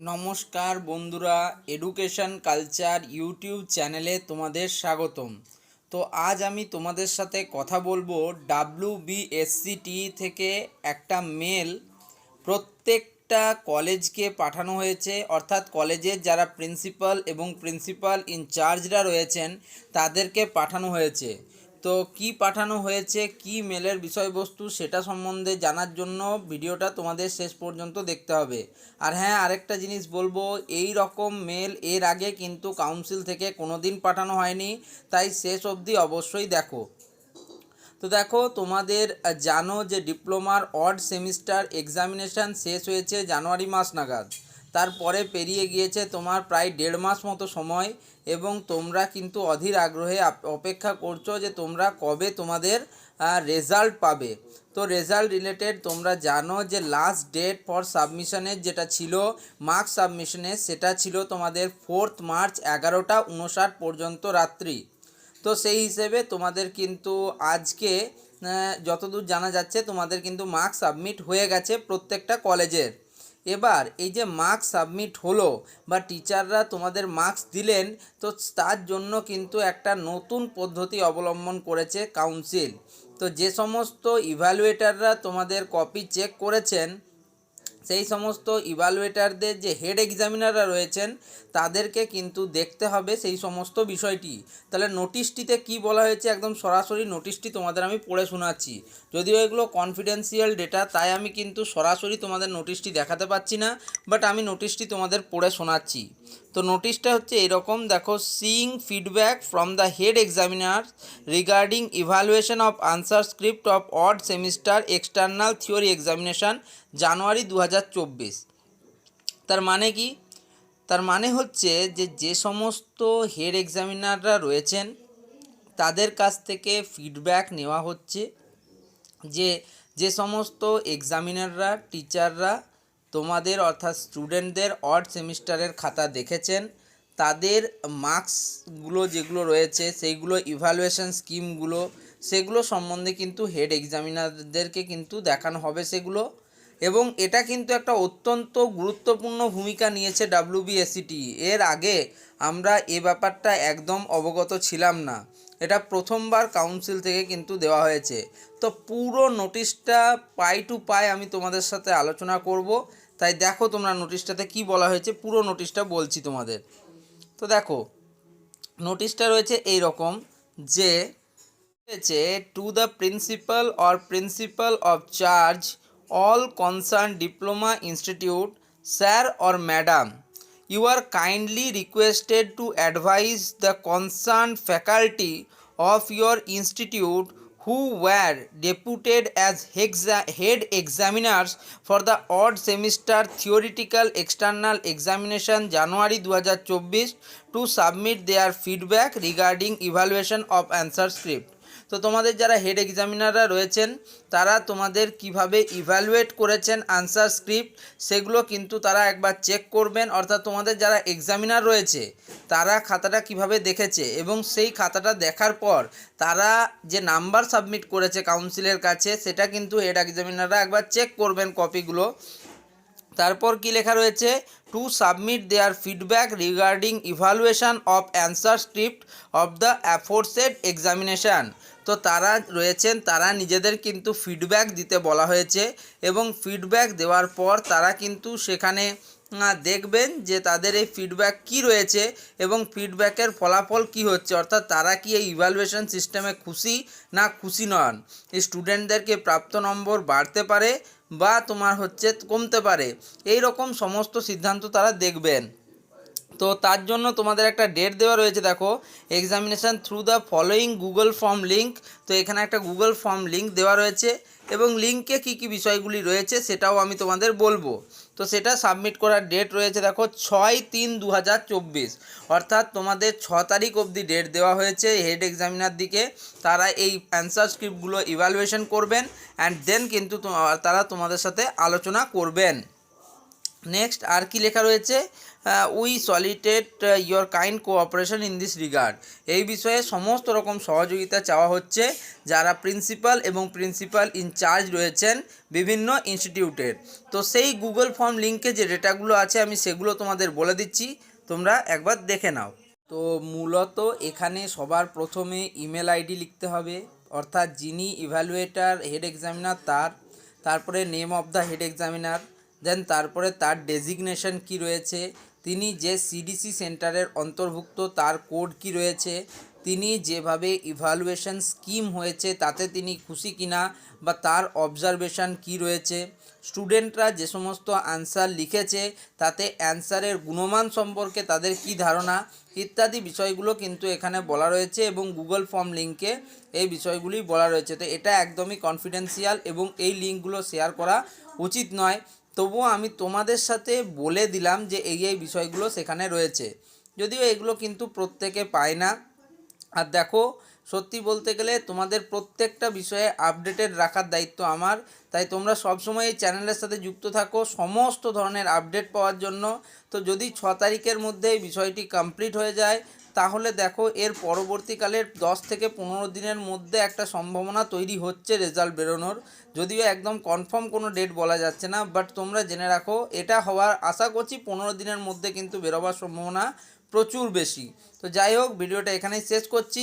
নমস্কার বন্ধুরা education culture YouTube চ্যানেলে তোমাদের স্বাগতম। তো আজ আমি তোমাদের সাথে কথা বলব ডাব্লিউ বিএসসিটি থেকে একটা মেল প্রত্যেকটা কলেজকে পাঠানো হয়েছে, অর্থাৎ কলেজের যারা প্রিন্সিপাল এবং প্রিন্সিপাল ইনচার্জরা রয়েছেন, তাদেরকে পাঠানো হয়েছে। তো কি পাঠানো হয়েছে, কি মেলের বিষয়বস্তু সেটা সম্বন্ধে জানার জন্য ভিডিওটা তোমাদের শেষ পর্যন্ত দেখতে হবে। আর হ্যাঁ আরেকটা জিনিস বলব, এই রকম মেল এর আগে কিন্তু কাউন্সিল থেকে কোনো দিন পাঠানো হয়নি, তাই শেষ অবধি অবশ্যই দেখো। তো দেখো, তোমাদের জানো যে ডিপ্লোমার অড সেমিস্টার এক্সামিনেশান শেষ হয়েছে জানুয়ারি মাস নাগাদ। তারপরে পেরিয়ে গিয়েছে তোমার প্রায় দেড় মাস মতো সময় এবং তোমরা কিন্তু অধীর আগ্রহে অপেক্ষা করছ যে তোমরা কবে তোমাদের রেজাল্ট পাবে। তো রেজাল্ট রিলেটেড তোমরা জানো যে লাস্ট ডেট ফর সাবমিশনের যেটা ছিল মার্কস সাবমিশনের সেটা ছিল তোমাদের ফোর্থ মার্চ এগারোটা উনষাট পর্যন্ত রাত্রি। তো সেই হিসেবে তোমাদের কিন্তু আজকে যতদূর জানা যাচ্ছে তোমাদের কিন্তু মার্কস সাবমিট হয়ে গেছে প্রত্যেকটা কলেজের এবার এই যে মার্কস সাবমিট হলো বা টিচাররা তোমাদের মার্কস দিলেন, তো তার জন্য কিন্তু একটা নতুন পদ্ধতি অবলম্বন করেছে কাউন্সিল তো যে সমস্ত ইভ্যালুয়েটাররা তোমাদের কপি চেক করেছেন সেই সমস্ত ইভালুয়েটারদের যে হেড এক্সামিনাররা রয়েছেন, তাদেরকে কিন্তু দেখতে হবে সেই সমস্ত বিষয়টি। তাহলে নোটিশটিতে কি বলা হয়েছে? একদম সরাসরি নোটিশটি তোমাদের আমি পড়ে শোনাচ্ছি। যদিও এগুলো কনফিডেন্সিয়াল ডেটা তাই আমি কিন্তু সরাসরি তোমাদের নোটিশটি দেখাতে পাচ্ছি না বাট আমি নোটিশটি তোমাদের পড়ে শোনাচ্ছি। তো নোটিশটা হচ্ছে এরকম, দেখো seeing feedback from the head examiner regarding evaluation of answer script of odd semester external theory examination January দু হাজার চব্বিশ। তার মানে কি? তার মানে হচ্ছে যে যে সমস্ত হেড এক্সামিনাররা রয়েছেন, তাদের কাছ থেকে ফিডব্যাক নেওয়া হচ্ছে যে যে সমস্ত এক্সামিনাররা টিচাররা তোমাদের অর্থাৎ স্টুডেন্টদের অড সেমিস্টারের খাতা দেখেছেন। তাদের মার্কসগুলো যেগুলো রয়েছে, সেইগুলো ইভ্যালুয়েশন স্কিমগুলো সেগুলো সম্বন্ধে কিন্তু হেড এক্সামিনারদেরকে কিন্তু দেখানো হবে সেগুলো। এবং এটা কিন্তু একটা অত্যন্ত গুরুত্বপূর্ণ ভূমিকা নিয়েছে ডাব্লিউবিএসসিটি এর আগে আমরা এ ব্যাপারটা একদম অবগত ছিলাম না। এটা প্রথমবার কাউন্সিল থেকে কিন্তু দেওয়া হয়েছে। তো পুরো নোটিশটা পাই টু পাই আমি তোমাদের সাথে আলোচনা করব। তাই দেখো তোমরা নোটিশটাতে কি বলা হয়েছে, পুরো নোটিশটা বলছি তোমাদের। তো দেখো নোটিশটা রয়েছে এই রকম যে, রয়েছে to the principal or principal of charge all concern diploma institute sir or madam you are kindly requested to advise the concern faculty of your institute who were deputed as hexa head examiners for the odd semester theoretical external examination January দু হাজার চব্বিশ to submit their feedback regarding evaluation of answer script তো তোমাদের যারা head এক্সামিনাররা রয়েছেন, তারা তোমাদের কীভাবে ইভ্যালুয়েট করেছেন আনসার স্ক্রিপ্ট সেগুলো কিন্তু তারা একবার চেক করবেন। অর্থাৎ তোমাদের যারা এক্সামিনার রয়েছে, তারা খাতাটা কীভাবে দেখেছে এবং সেই খাতাটা দেখার পর তারা যে নাম্বার সাবমিট করেছে কাউন্সিলের কাছে, সেটা কিন্তু হেড এক্সামিনাররা একবার চেক করবেন কপিগুলো তারপর কি লেখা রয়েছে? To submit their feedback regarding evaluation of answer script of the aforesaid examination তো তারা রয়েছেন, তারা নিজেদের কিন্তু ফিডব্যাক দিতে বলা হয়েছে এবং ফিডব্যাক দেওয়ার পর তারা কিন্তু সেখানে দেখবেন যে তাদের এই ফিডব্যাক কি রয়েছে এবং ফিডব্যাকের ফলাফল কি হচ্ছে। অর্থাৎ তারা কি এই ইভ্যালুয়েশন সিস্টেমে খুশি না খুশি নন? স্টুডেন্টদেরকে প্রাপ্ত নম্বর বাড়তে পারে বা তোমার হচ্ছে কমতে পারে। এই রকম সমস্ত সিদ্ধান্ত তারা দেখবেন। তো তার জন্য তোমাদের একটা ডেট দেওয়া রয়েছে, দেখো examination through the following Google form link তো এখানে একটা গুগল ফর্ম লিঙ্ক দেওয়া রয়েছে এবং লিঙ্কে কি কি বিষয়গুলি রয়েছে সেটাও আমি তোমাদের বলব। তো সেটা সাবমিট করার ডেট রয়েছে, দেখো, ছয় তিন দু অর্থাৎ তোমাদের ছ তারিখ অবধি ডেট দেওয়া হয়েছে হেড এক্সামিনার দিকে। তারা এই অ্যান্সার স্ক্রিপ্টগুলো ইভ্যালুয়েশন করবেন অ্যান্ড দেন কিন্তু তারা তোমাদের সাথে আলোচনা করবেন। নেক্সট আর কি লেখা রয়েছে? We solicited your kind cooperation in this regard এই বিষয়ে সমস্ত রকম সহযোগিতা চাওয়া হচ্ছে। যারা প্রিন্সিপাল এবং প্রিন্সিপাল ইনচার্জ রয়েছেন বিভিন্ন ইনস্টিটিউটের তো সেই গুগল ফর্ম লিঙ্কে যে ডেটাগুলো আছে, আমি সেগুলো তোমাদের বলে দিচ্ছি। তোমরা একবার দেখে নাও। তো মূলত এখানে সবার প্রথমে ইমেল আইডি লিখতে হবে। অর্থাৎ যিনি ইভ্যালুয়েটার হেড এক্সামিনার তার। তারপরে name of the head examiner then তারপরে তার ডেজিগনেশন কি রয়েছে? তিনি যে সিডিসি সেন্টারের অন্তর্ভুক্ত, তার কোড কি রয়েছে? তিনি যেভাবে ইভ্যালুয়েশন স্কিম হয়েছে, তাতে তিনি খুশি কিনা বা তার অবজারভেশন কি রয়েছে? স্টুডেন্টরা যে সমস্ত অ্যান্সার লিখেছে, তাতে অ্যান্সারের গুণমান সম্পর্কে তাদের কি ধারণা ইত্যাদি বিষয়গুলো কিন্তু এখানে বলা রয়েছে এবং গুগল ফর্ম লিঙ্কে এই বিষয়গুলি বলা রয়েছে। তো এটা একদমই কনফিডেন্সিয়াল এবং এই লিঙ্কগুলো শেয়ার করা উচিত নয়। তবুও আমি তোমাদের সাথে বলে দিলাম যে এই এই বিষয়গুলো সেখানে রয়েছে। যদিও এগুলো কিন্তু প্রত্যেকে পায় না। আর দেখো, সত্যি বলতে গেলে তোমাদের প্রত্যেকটা বিষয়ে আপডেটেড রাখার দায়িত্ব আমার। তাই তোমরা সবসময় এই চ্যানেলের সাথে যুক্ত থাকো, সমস্ত ধরনের আপডেট পাওয়ার জন্য। তো যদি ছ তারিখের মধ্যে এই বিষয়টি কমপ্লিট হয়ে যায় তাহলে দেখো এর পরবর্তীকালের দশ থেকে পনেরো দিনের মধ্যে একটা সম্ভাবনা তৈরি হচ্ছে রেজাল্ট বেরোনোর। যদিও একদম কনফার্ম কোনো ডেট বলা যাচ্ছে না, বাট তোমরা জেনে রাখো, এটা হওয়ার আশা করছি পনেরো দিনের মধ্যে কিন্তু বেরোবার সম্ভাবনা প্রচুর বেশি। তো যাই হোক, ভিডিওটা এখানেই শেষ করছি।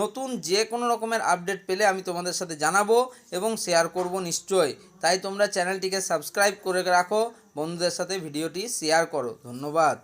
নতুন যে কোনো রকমের আপডেট পেলে আমি তোমাদের সাথে জানাব এবং শেয়ার করব নিশ্চয় তাই তোমরা চ্যানেলটিকে সাবস্ক্রাইব করে রাখো, বন্ধুদের সাথে ভিডিওটি শেয়ার করো। ধন্যবাদ।